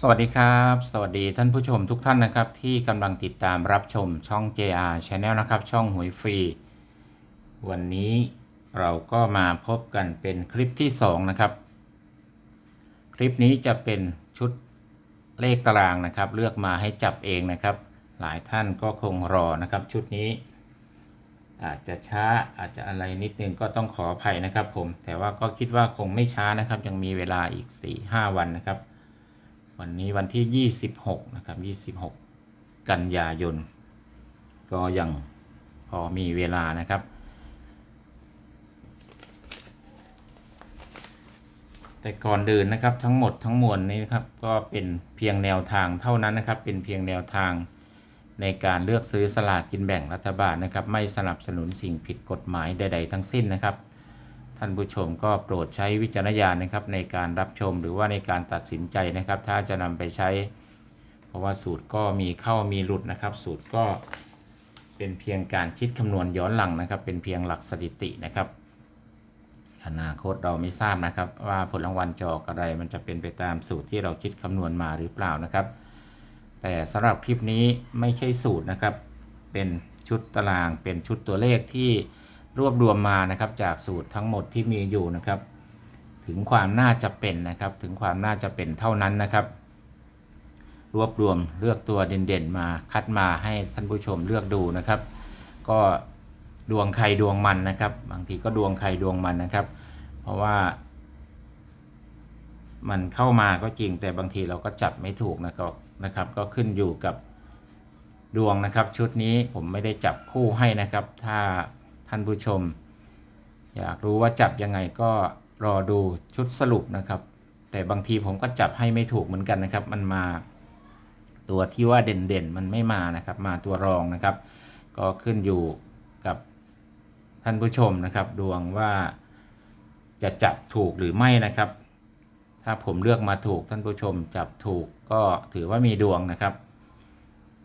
สวัสดีครับ สวัสดีท่านผู้ชมทุกท่านนะครับ ที่กำลังติดตามรับชมช่อง JR Channel นะครับ ช่องหวยฟรี วันนี้เราก็มาพบกันเป็นคลิปที่ 2 นะครับ คลิปนี้จะเป็นชุดเลขตารางนะครับ เลือกมาให้จับเองนะครับ หลายท่านก็คงรอนะครับ ชุดนี้ อาจจะช้าอาจจะอะไรนิดนึงก็ต้องขออภัยนะครับ ผม แต่ว่าก็คิดว่าคงไม่ช้านะครับ ยังมีเวลาอีก 4-5 วันนะครับ วันนี้วันที่ 26 นะครับ 26 กันยายน ก็ยังพอมีเวลานะครับ แต่ก่อนเดินนะครับทั้งหมดทั้งมวลนี้นะครับก็เป็นเพียงแนวทางเท่านั้นนะครับ เป็นเพียงแนวทางในการเลือกซื้อสลากกินแบ่งรัฐบาลนะครับ ไม่สนับสนุนสิ่งผิดกฎหมายใด ๆ ทั้งสิ้นนะครับ ท่านผู้ชมก็โปรดใช้วิจารณญาณนะครับในการรับชมหรือว่าในการตัดสินใจนะครับ ถ้าจะนำไปใช้ เพราะว่าสูตรก็มีเข้ามีหลุดนะครับ สูตรก็เป็นเพียงการคิดคำนวณย้อนหลังนะครับ เป็นเพียงหลักสถิตินะครับอนาคตเราไม่ทราบนะครับ ว่าผลรางวัลจะออกอะไร มันจะเป็นไปตามสูตรที่เราคิดคำนวณมาหรือเปล่านะครับ แต่สำหรับคลิปนี้ไม่ใช่สูตรนะครับ เป็นชุดตารางเป็นชุดตัวเลขที่ รวบรวมมานะครับจากสูตรทั้งหมดที่มีอยู่นะครับ ถึงความน่าจะเป็นนะครับ ถึงความน่าจะเป็นเท่านั้นนะครับ รวบรวมเลือกตัวเด่นๆ มาคัดมาให้ท่านผู้ชมเลือกดูนะครับ ก็ดวงใครดวงมันนะครับ บางทีก็ดวงใครดวงมันนะครับ เพราะว่า มันเข้ามาก็จริงแต่บางทีเราก็จับไม่ถูกนะครับนะครับ ก็ขึ้นอยู่กับดวงนะครับ ชุดนี้ผมไม่ได้จับคู่ให้นะครับ ถ้า ท่านผู้ชม อยากรู้ว่าจับยังไงก็รอดูชุดสรุปนะครับ แต่บางทีผมก็จับให้ไม่ถูกเหมือนกันนะครับ มันมาตัวที่ว่าเด่นๆ มันไม่มานะครับ มาตัวรองนะครับ ก็ขึ้นอยู่กับท่านผู้ชมนะครับ ดวงว่าจะจับถูกหรือไม่นะครับ ถ้าผมเลือกมาถูกท่านผู้ชมจับถูกก็ถือว่ามีดวงนะครับ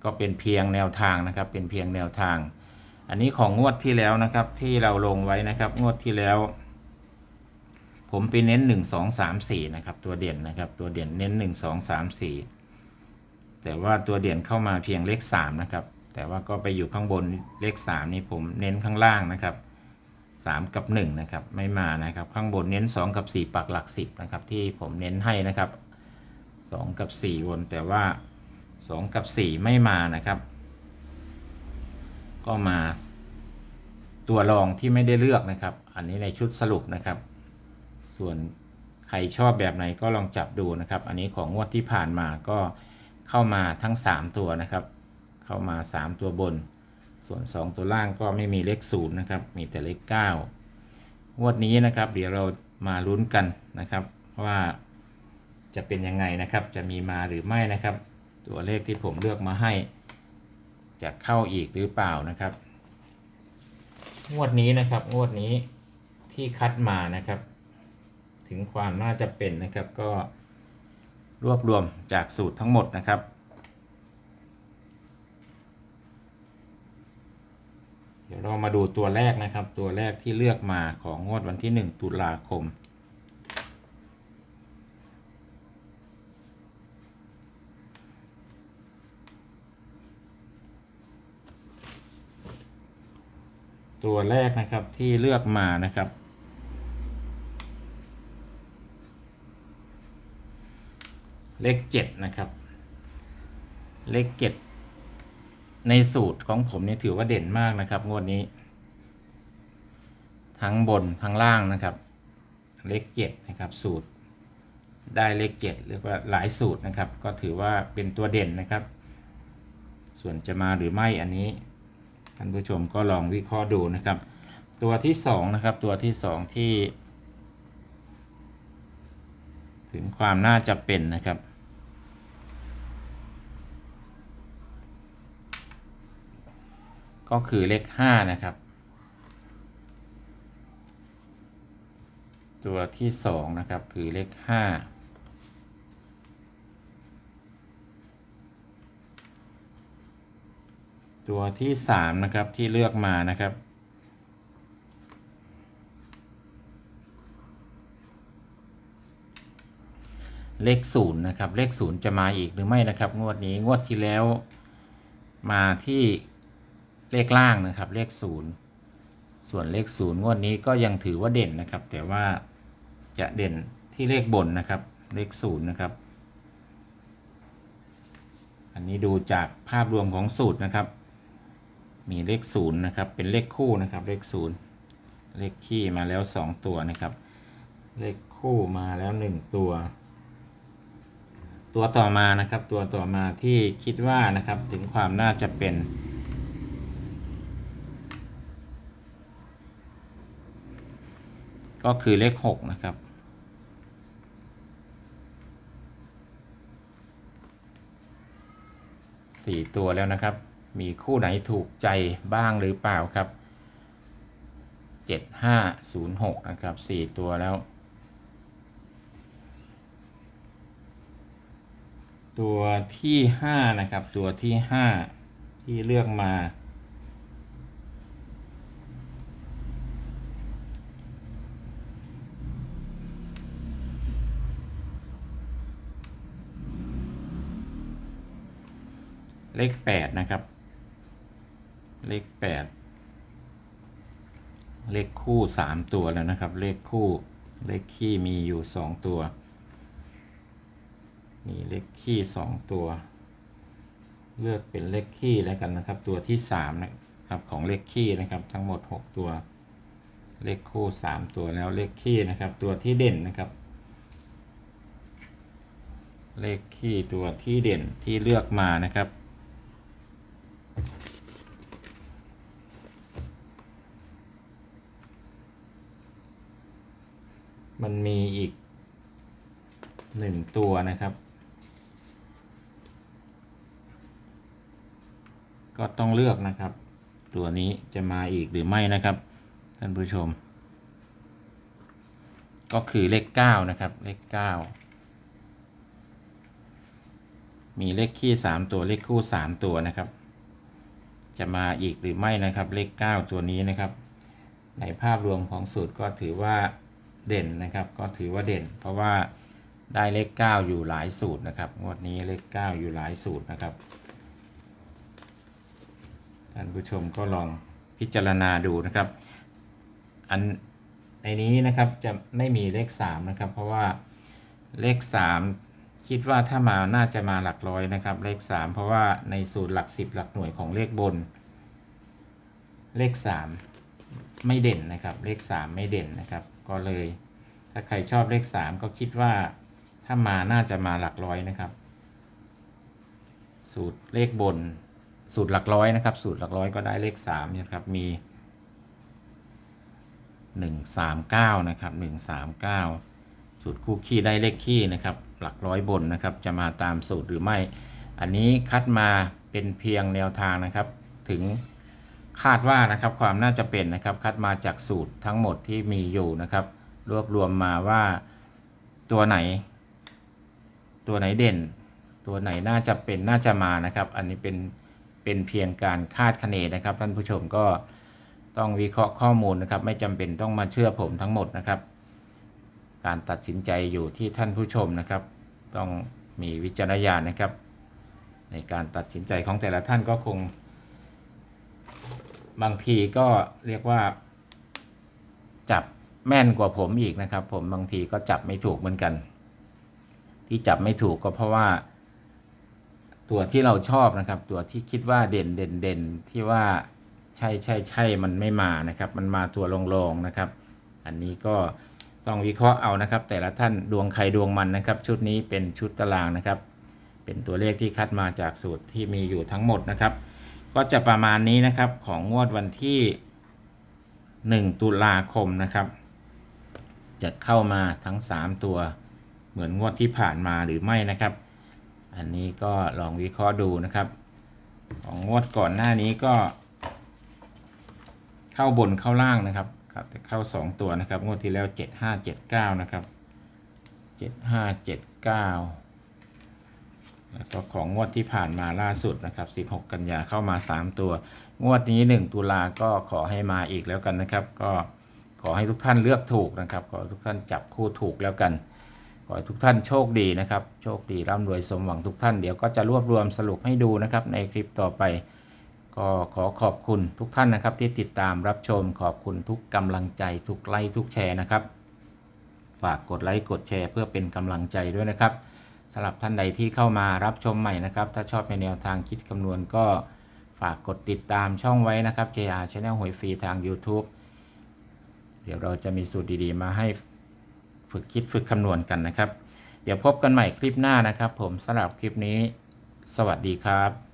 ก็เป็นเพียงแนวทางนะครับ เป็นเพียงแนวทาง อันนี้ของงวดที่แล้วนะครับที่เราลงไว้นะครับ งวดที่แล้ว ผมไปเน้นหนึ่งสองสามสี่นะครับ ตัวเด่นนะครับ ตัวเด่นเน้นหนึ่งสองสามสี่แต่ว่าตัวเด่นเข้ามาเพียงเลขสามนะครับ แต่ว่าก็ไปอยู่ข้างบนเลขสามนี่ผมเน้นข้างล่างนะครับสามกับหนึ่งนะครับไม่มานะครับ ข้างบนเน้นสองกับสี่ปักหลักสิบนะครับที่ผมเน้นให้นะครับสองกับสี่วนแต่ว่าสองกับสี่ไม่มานะครับ ก็มาตัวรองที่ไม่ได้เลือกนะครับ อันนี้ในชุดสรุปนะครับ ส่วนใครชอบแบบไหนก็ลองจับดูนะครับ อันนี้ของงวดที่ผ่านมาก็เข้ามาทั้ง 3 ตัวนะครับ เข้ามา 3 ตัวบน ส่วน 2 ตัวล่างก็ไม่มีเลขศูนย์นะครับ มีแต่เลข9งวดนี้นะครับ เดี๋ยวเรามาลุ้นกันนะครับว่าจะเป็นยังไงนะครับ จะมีมาหรือไม่นะครับ ตัวเลขที่ผมเลือกมาให้ จะเข้าอีกหรือเปล่านะครับ งวดนี้นะครับงวดนี้ที่คัดมานะครับ ถึงความน่าจะเป็นนะครับก็รวบรวมจากสูตรทั้งหมดนะครับเดี๋ยวเรามาดูตัวแรกนะครับ ตัวแรกที่เลือกมาของงวดวันที่ 1 ตุลาคม ตัวแรกนะครับที่เลือกมานะครับ เลขเจ็ดนะครับ เลขเจ็ดในสูตรของผมนี่ถือว่าเด่นมากนะครับ งวดนี้ ทั้งบนทั้งล่างนะครับ เลขเจ็ดนะครับสูตรได้เลขเจ็ดเรียกว่าหลายสูตรนะครับ ก็ถือว่าเป็นตัวเด่นนะครับ ส่วนจะมาหรือไม่อันนี้ ท่านผู้ชมก็ลองวิเคราะห์ดูนะครับ ตัวที่2นะครับตัวที่ 2 ที่ ถึงความน่าจะเป็นนะครับ ก็คือเลข5นะครับ ตัวที่2นะครับคือเลข5 ตัวที่สามนะครับที่เลือกมานะครับ เลขศูนย์นะครับ เลขศูนย์จะมาอีกหรือไม่นะครับ งวดนี้งวดที่แล้วมาที่เลขล่างนะครับ เลขศูนย์ส่วนเลขศูนย์งวดนี้ก็ยังถือว่าเด่นนะครับ แต่ว่าจะเด่นที่เลขบนนะครับ เลขศูนย์นะครับ อันนี้ดูจากภาพรวมของสูตรนะครับ มีเลขศูนย์นะครับ เป็นเลขคู่นะครับ เลขศูนย์เลขคี่มาแล้วสองตัวนะครับ เลขคู่มาแล้วหนึ่งตัว ตัวต่อมานะครับ ตัวต่อมาที่คิดว่านะครับถึงความน่าจะเป็นก็คือเลขหกนะครับสี่ตัวแล้วนะครับ มีคู่ไหนถูกใจบ้างหรือเปล่าครับเจ็ดห้าศูนย์หกนะครับสี่ตัวแล้ว ตัวที่ห้านะครับ ตัวที่ห้าที่เลือกมา เลขแปดนะครับ เลขแปดเลขคู่สามตัวแล้วนะครับ เลขคู่เลขคี่มีอยู่สองตัว มีเลขคี่สองตัว เลือกเป็นเลขคี่แล้วกันนะครับ ตัวที่สามนะครับของเลขคี่นะครับทั้งหมดหกตัว เลขคู่สามตัวแล้วเลขคี่นะครับ ตัวที่เด่นนะครับ เลขคี่ตัวที่เด่นที่เลือกมานะครับ มันมีอีกหนึ่งตัวนะครับ ก็ต้องเลือกนะครับ ตัวนี้จะมาอีกหรือไม่นะครับ ท่านผู้ชม ก็คือเลขเก้านะครับเลขเก้ามีเลขคี่สามตัวเลขคู่สามตัวนะครับ จะมาอีกหรือไม่นะครับ เลขเก้าตัวนี้นะครับ ในภาพรวมของสูตรก็ถือว่า เด่นนะครับ ก็ถือว่าเด่น เพราะว่าได้เลข 9 อยู่หลายสูตรนะครับงวดนี้เลข 9 อยู่หลายสูตรนะครับท่านผู้ชมก็ลองพิจารณาดูนะครับ อันในนี้นะครับจะไม่มีเลข 3 นะครับ เพราะว่าเลข 3 คิดว่าถ้ามาน่าจะมาหลักร้อยนะครับ เลข 3 เพราะว่าในสูตรหลัก 10 หลักหน่วยของเลขบน เลข 3 ไม่เด่นนะครับ เลข 3 ไม่เด่นนะครับ ก็เลย ถ้าใครชอบเลข 3 ก็คิดว่าถ้ามาน่าจะมาหลักร้อยนะครับ สูตรเลขบน สูตรหลักร้อยนะครับ สูตรหลักร้อยก็ได้เลข3นี่ยครับมี 139 นะครับ 139 สูตรคู่ขี้ได้เลขขี้นะครับ หลักร้อยบนนะครับ จะมาตามสูตรหรือไม่ อันนี้คัดมาเป็นเพียงแนวทางนะครับถึง คาดว่านะครับความน่าจะเป็นนะครับคัดมาจากสูตรทั้งหมดที่มีอยู่นะครับ รวบรวมมาว่าตัวไหน ตัวไหนเด่น ตัวไหนน่าจะเป็นน่าจะมานะครับ อันนี้เป็นเป็นเพียงการคาดคะเนนะครับ ท่านผู้ชมก็ต้องวิเคราะห์ข้อมูลนะครับ ไม่จำเป็นต้องมาเชื่อผมทั้งหมดนะครับ การตัดสินใจอยู่ที่ท่านผู้ชมนะครับ ต้องมีวิจารณญาณนะครับ ในการตัดสินใจของแต่ละท่านก็คง บางทีก็เรียกว่า จับแม่นกว่าผมอีกนะครับ ผมบางทีก็จับไม่ถูกเหมือนกัน ที่จับไม่ถูกก็เพราะว่า ตัวที่เราชอบนะครับ ตัวที่คิดว่าเด่นเด่นเด่นที่ว่าใช่ใช่ใช่มันไม่มานะครับ มันมาตัวลงๆนะครับ อันนี้ก็ต้องวิเคราะห์เอานะครับ แต่ละท่านดวงใครดวงมันนะครับ ชุดนี้เป็นชุดตารางนะครับ เป็นตัวเลขที่คัดมาจากสูตรที่มีอยู่ทั้งหมดนะครับ ก็จะประมาณนี้นะครับของงวดวันที่ 1 ตุลาคมนะครับ จะเข้ามาทั้ง 3 ตัวเหมือนงวดที่ผ่านมาหรือไม่นะครับ อันนี้ก็ลองวิเคราะห์ดูนะครับ ของงวดก่อนหน้านี้ก็ เข้าบนเข้าล่างนะครับครับแต่เข้า 2 ตัวนะครับ งวดที่แล้ว 7579 นะครับ 7579 แล้วก็ของงวดที่ผ่านมาล่าสุดนะครับ 16 กันยาเข้ามา 3 ตัว งวดนี้ 1 ตุลาก็ขอให้มาอีกแล้วกันนะครับ ก็ขอให้ทุกท่านเลือกถูกนะครับขอทุกท่านจับคู่ถูกแล้วกันขอให้ทุกท่านโชคดีนะครับโชคดีร่ำรวยสมหวังทุกท่านเดี๋ยวก็จะรวบรวมสรุปให้ดูนะครับในคลิปต่อไป ก็ขอขอบคุณทุกท่านนะครับ ที่ติดตามรับชมขอบคุณทุกกำลังใจทุกไลค์ทุกแชร์นะครับ ฝากกดไลค์กดแชร์เพื่อเป็นกำลังใจด้วยนะครับ สำหรับท่านใดที่เข้ามารับชมใหม่นะครับ ถ้าชอบในแนวทางคิดคำนวณก็ฝากกดติดตามช่องไว้นะครับ JR Channel หวยฟรีทาง YouTube เดี๋ยวเราจะมีสูตรดีๆ มาให้ฝึกคิดฝึกคำนวณกันนะครับ เดี๋ยวพบกันใหม่คลิปหน้านะครับ ผมสำหรับคลิปนี้ สวัสดีครับ